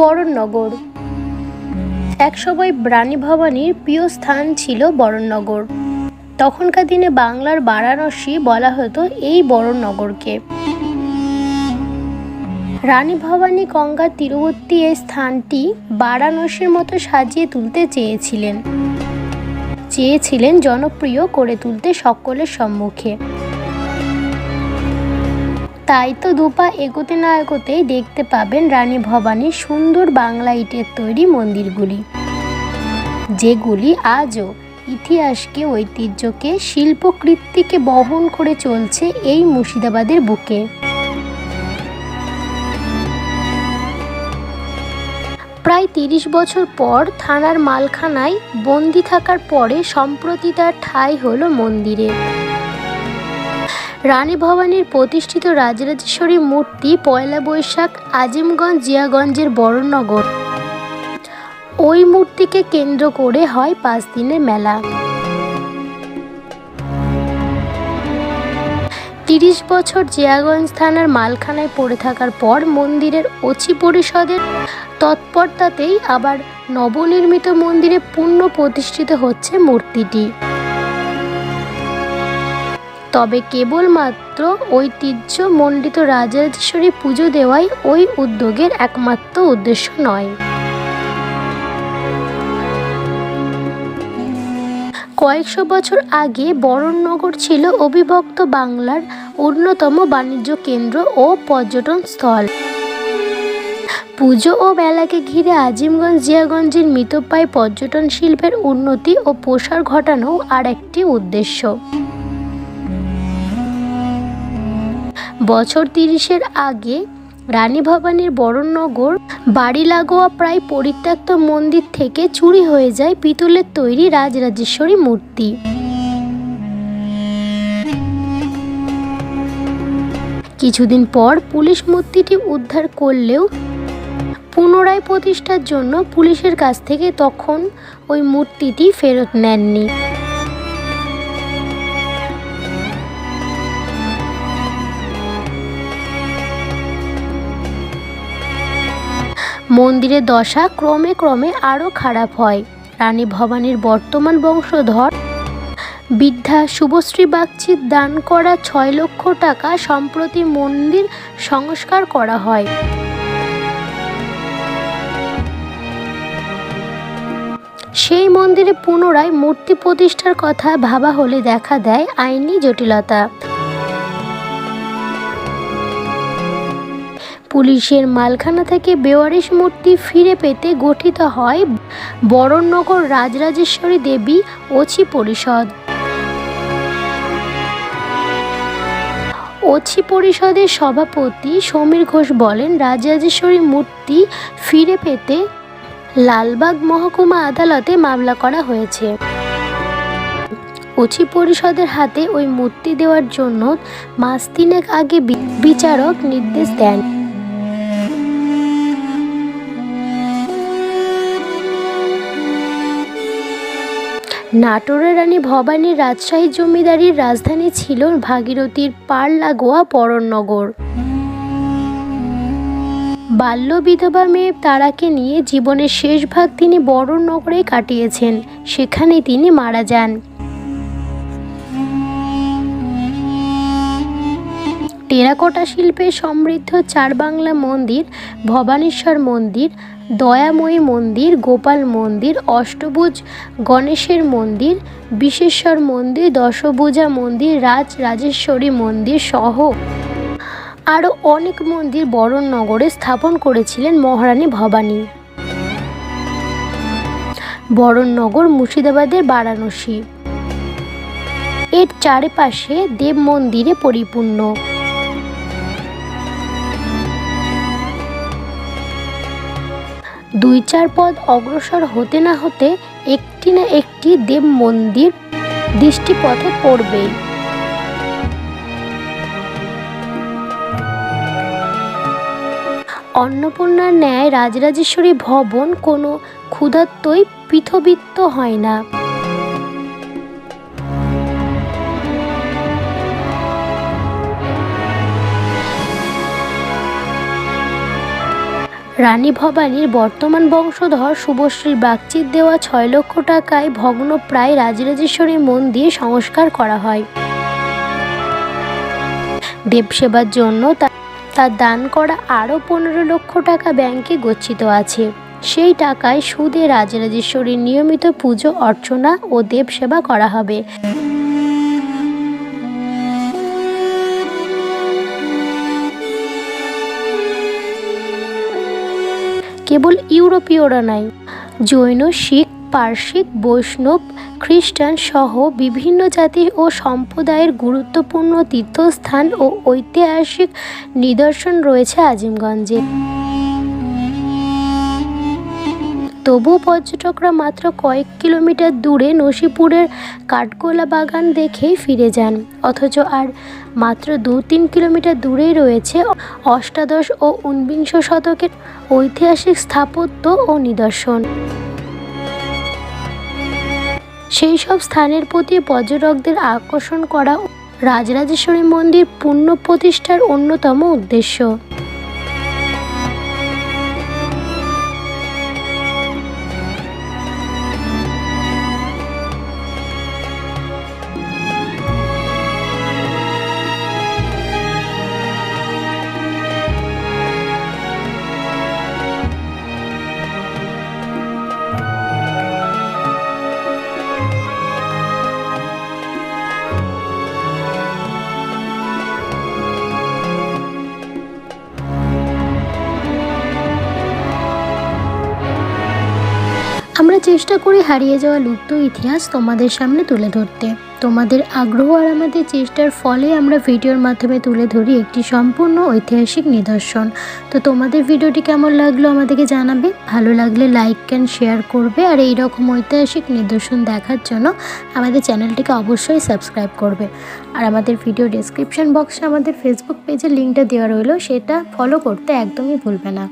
বরণনগর। একসময় রানী ভবানীর প্রিয় স্থান ছিল বরণনগর। তখনকার দিনে বাংলার বারাণসী বলা হতো এই বরণনগরকে। রানী ভবানী গঙ্গার তীরবর্তী এই স্থানটি বারাণসীর মতো সাজিয়ে তুলতে চেয়েছিলেন। চেয়েছিলেন জনপ্রিয় করে তুলতে সকলের সম্মুখে। তাই তো দুপা এগোতে না এগোতেই দেখতে পাবেন রানী ভবানীর সুন্দর বাংলা ইটের তৈরি মন্দিরগুলি, যেগুলি আজও ইতিহাসকে, ঐতিহ্যকে শিল্পকৃত্তিকে বহন করে চলছে এই মুর্শিদাবাদের বুকে। প্রায় তিরিশ বছর পর থানার মালখানায় বন্দি থাকার পরে সম্প্রতি তার ঠাঁই হলো মন্দিরে। রানী ভবানীর প্রতিষ্ঠিত রাজরাজেশ্বরী মূর্তি পয়লা বৈশাখ আজিমগঞ্জ জিয়াগঞ্জের বড়নগর ওই মূর্তিকে কেন্দ্র করে হয় পাঁচ দিনের মেলা। তিরিশ বছর জিয়াগঞ্জ থানার মালখানায় পড়ে থাকার পর মন্দিরের অচি পরিষদের তৎপরতাতেই আবার নবনির্মিত মন্দিরে পুনঃ প্রতিষ্ঠিত হচ্ছে মূর্তিটি। তবে কেবলমাত্র ঐতিহ্য মণ্ডিত রাজরাজেশ্বরী পুজো দেওয়াই ওই উদ্যোগের একমাত্র উদ্দেশ্য নয়। কয়েকশো বছর আগে বরণনগর ছিল অবিভক্ত বাংলার অন্যতম বাণিজ্য কেন্দ্র ও পর্যটন স্থল। পুজো ও মেলাকে ঘিরে আজিমগঞ্জ জিয়াগঞ্জের মৃতপ্রায় পর্যটন শিল্পের উন্নতি ও প্রসার ঘটানো আর একটি উদ্দেশ্য। বছর তিরিশের আগে রানী ভবানীর বরণনগর বাড়ি লাগোয়া প্রায় পরিত্যক্ত মন্দির থেকে চুরি হয়ে যায় পিতলের তৈরি রাজরাজেশ্বরী মূর্তি। কিছুদিন পর পুলিশ মূর্তিটি উদ্ধার করলেও পুনরায় প্রতিষ্ঠার জন্য পুলিশের কাছ থেকে তখন ওই মূর্তিটি ফেরত নেননি। মন্দিরের দশা ক্রমে ক্রমে আরও খারাপ হয়। রানী ভবানীর বর্তমান বংশধর বৃদ্ধা শুভশ্রী বাগচির দান করা ছয় লক্ষ টাকা সম্প্রতি মন্দির সংস্কার করা হয়। সেই মন্দিরে পুনরায় মূর্তি প্রতিষ্ঠার কথা ভাবা হলে দেখা দেয় আইনি জটিলতা। পুলিশের মালখানা থেকে বেওয়ারিশ মূর্তি ফিরে পেতে গঠিত হয় বরণনগর রাজরাজেশ্বরী দেবী ওছি পরিষদ। ওছি পরিষদের সভাপতি সমীর ঘোষ বলেন, রাজরাজেশ্বরী মূর্তি ফিরে পেতে লালবাগ মহকুমা আদালতে মামলা করা হয়েছে। ওছি পরিষদের হাতে ওই মূর্তি দেওয়ার জন্য মাস তিনেক আগে বিচারক নির্দেশ দেন। নাটোরের রানী ভবানীর রাজশাহী জমিদারির রাজধানী ছিল ভাগীরথীর পার লাগোয়া পরনগর। বাল্য বিধবা মেয়ে তারাকে নিয়ে জীবনের শেষ ভাগ তিনি বড় নগরে কাটিয়েছেন। সেখানে তিনি মারা যান। টেরাকোটা শিল্পে সমৃদ্ধ চারবাংলা মন্দির, ভবানেশ্বর মন্দির, দয়াময়ী মন্দির, গোপাল মন্দির, অষ্টভুজ গণেশের মন্দির, বিশেশ্বর মন্দির, দশভুজা মন্দির, রাজ রাজেশ্বরী মন্দির সহ আরও অনেক মন্দির বরণনগরে স্থাপন করেছিলেন মহারানী ভবানী। বরণনগর, মুর্শিদাবাদের বারাণসী। এর চারিপাশে দেব মন্দিরে পরিপূর্ণ। দুই চার পদ অগ্রসর হতে না হতে একটি না একটি দেব মন্দির দৃষ্টিপথে পড়বেই। অন্নপূর্ণার ন্যায় রাজরাজেশ্বরী ভবন কোনো ক্ষুধাত্তই পৃথবিত্ত হয় না। রানী ভবানীর বর্তমান বংশধর শুভশ্রীর বাগচির দেওয়া ছয় লক্ষ টাকায় ভগ্নপ্রায় রাজরাজেশ্বরী মন্দির সংস্কার করা হয়। দেবসেবার জন্য তার দান করা আরও পনেরো লক্ষ টাকা ব্যাংকে গচ্ছিত আছে। সেই টাকায় সুদে রাজরাজেশ্বরীর নিয়মিত পুজো, অর্চনা ও দেবসেবা করা হবে। কেবল ইউরোপীয়রা নাই। জৈন, শিখ পার্শ্বিক বৈষ্ণব, খ্রিস্টান সহ বিভিন্ন জাতি ও সম্প্রদায়ের গুরুত্বপূর্ণ তীর্থস্থান ও ঐতিহাসিক নিদর্শন রয়েছে আজিমগঞ্জে। তবুও পর্যটকরা মাত্র কয়েক কিলোমিটার দূরে নসিপুরের কাঠগোলা বাগান দেখেই ফিরে যান। অথচ আর মাত্র দু তিন কিলোমিটার দূরেই রয়েছে অষ্টাদশ ও ঊনবিংশ শতকের ঐতিহাসিক স্থাপত্য ও নিদর্শন। সেই সব স্থানের প্রতি পর্যটকদের আকর্ষণ করা রাজরাজেশ্বরী মন্দির পুণ্য প্রতিষ্ঠার অন্যতম উদ্দেশ্য। চেষ্টা করি হারিয়ে যাওয়া লুপ্ত ইতিহাস তোমাদের সামনে তুলে ধরতে। তোমাদের আগ্রহ আর আমাদের চেষ্টার ফলে আমরা ভিডিওর মাধ্যমে তুলে ধরি একটি সম্পূর্ণ ঐতিহাসিক নিদর্শন। তো তোমাদের ভিডিওটি কেমন লাগল আমাদেরকে জানাবে। ভালো লাগলে লাইক অ্যান্ড শেয়ার করবে। আর এই রকম ঐতিহাসিক নিদর্শন দেখার জন্য আমাদের চ্যানেলটিকে অবশ্যই সাবস্ক্রাইব করবে। আর আমাদের ভিডিও ডেসক্রিপশন বক্সে আমাদের ফেসবুক পেজের লিঙ্কটা দেওয়া রইল। সেটা ফলো করতে একদমই ভুলবে না।